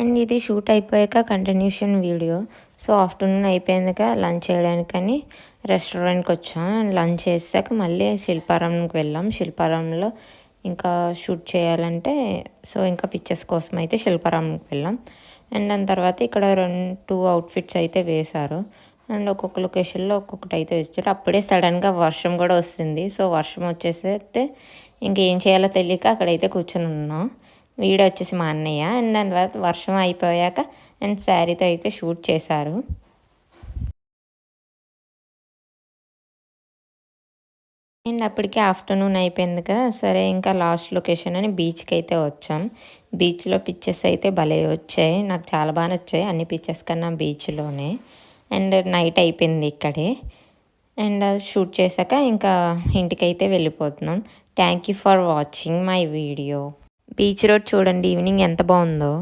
And ఇది shoot అయిపోయాక continuation video. So afternoon అయిపోయాక లంచ్ చేయడానికని రెస్టారెంట్కి వచ్చాం. అండ్ లంచ్ చేసాక మళ్ళీ శిల్పారాంకి వెళ్ళాం. శిల్పారాంలో ఇంకా షూట్ చేయాలంటే సో ఇంకా పిక్చర్స్ కోసం అయితే శిల్పారాంకి వెళ్ళాం. అండ్ దాని తర్వాత ఇక్కడ రెండు టూ అవుట్ఫిట్స్ అయితే వేశారు. అండ్ ఒక్కొక్క లొకేషన్లో ఒక్కొక్కటి అయితే వేసారు అప్పుడే సడన్గా వర్షం కూడా వస్తుంది. సో వర్షం వచ్చేసైతే ఇంకేం చేయాలో తెలియక అక్కడైతే కూర్చొని ఉన్నాం. వీడు వచ్చేసి మా అన్నయ్య. అండ్ దాని తర్వాత వర్షం అయిపోయాక అండ్ శారీతో అయితే షూట్ చేశారు. అండ్ అప్పటికే ఆఫ్టర్నూన్ అయిపోయింది కదా. సరే ఇంకా లాస్ట్ లొకేషన్ అని బీచ్కి అయితే వచ్చాం. బీచ్లో పిక్చర్స్ అయితే భలే వచ్చాయి. నాకు చాలా బాగా నచ్చాయి అన్ని పిక్చర్స్ కన్నా బీచ్లోనే. అండ్ నైట్ అయిపోయింది ఇక్కడే. అండ్ షూట్ చేశాక ఇంకా ఇంటికైతే వెళ్ళిపోతున్నాం. Thank you for watching my video beach road చూడండి ఈవినింగ్ ఎంత బాగుందో.